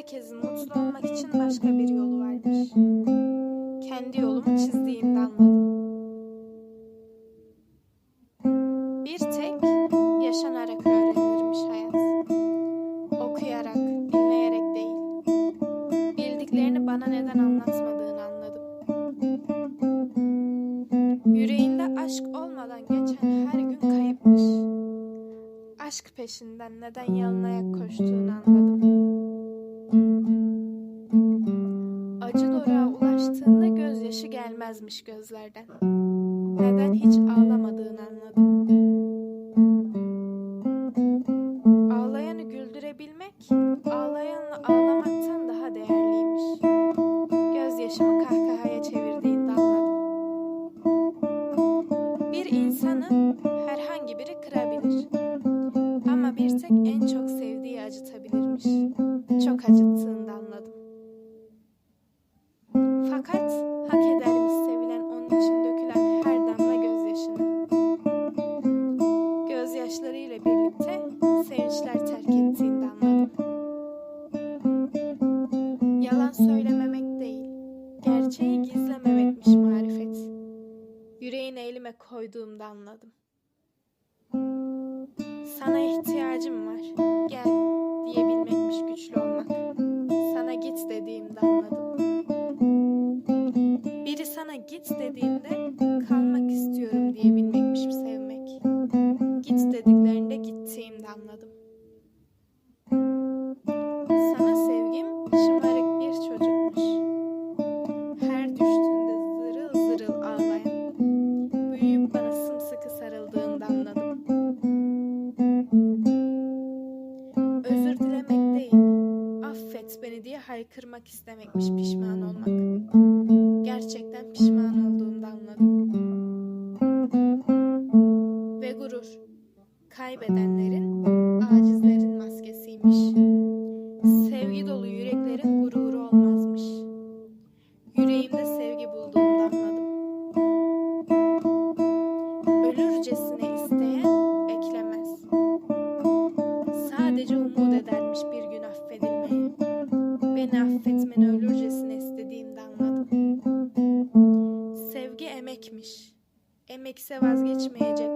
herkesin mutlu olmak için başka bir yolu vardır. Kendi yolumu çizdiğimde anladım. Bir tek yaşanarak öğrenilirmiş hayat. Okuyarak, dinleyerek değil. Bildiklerini bana neden anlatmadığını anladım. Yüreğinde aşk olmadan geçen her gün kayıpmış. Aşk peşinden neden yalın ayak koştuğunu anladım. Gözyaşı gelmezmiş gözlerden. Neden hiç ağlamadığını anladım. Ağlayanı güldürebilmek, ağlayanla ağlamaktan daha değerliymiş. Gözyaşımı kahkahaya çevirdiğinde anladım. Bir insanı herhangi biri kırabilir. Ama bir tek en çok sevdiği acıtabilirmiş. Çok acıttığında anladım. Fakat hak edermiş sevilen onun için dökülen her damla gözyaşını. Gözyaşlarıyla birlikte sevinçler terk ettiğinde anladım. Yalan söylememek değil, gerçeği gizlememekmiş marifet. Yüreğini elime koyduğumda anladım. Git dediğinde kalmak istiyorum diyebilmekmiş sevmek. Git dediklerinde gittiğimde anladım. Sana sevgim şımarık bir çocukmuş. Her düştüğünde zırıl zırıl ağlayan. Büyüyüp bana sımsıkı sarıldığında anladım. Özür dilemek değil, affet beni diye haykırmak istemekmiş pişman olmak. Gerçekten pişman kaybedenlerin, acizlerin maskesiymiş. Sevgi dolu yüreklerin gururu olmazmış. Yüreğimde sevgi bulduğumda anladım. Ölürcesine isteyen beklemez. Sadece umut edermiş bir gün affedilmeye. Beni affetmeni ölürcesine istediğimde anladım. Sevgi emekmiş. Emekse vazgeçmeyecek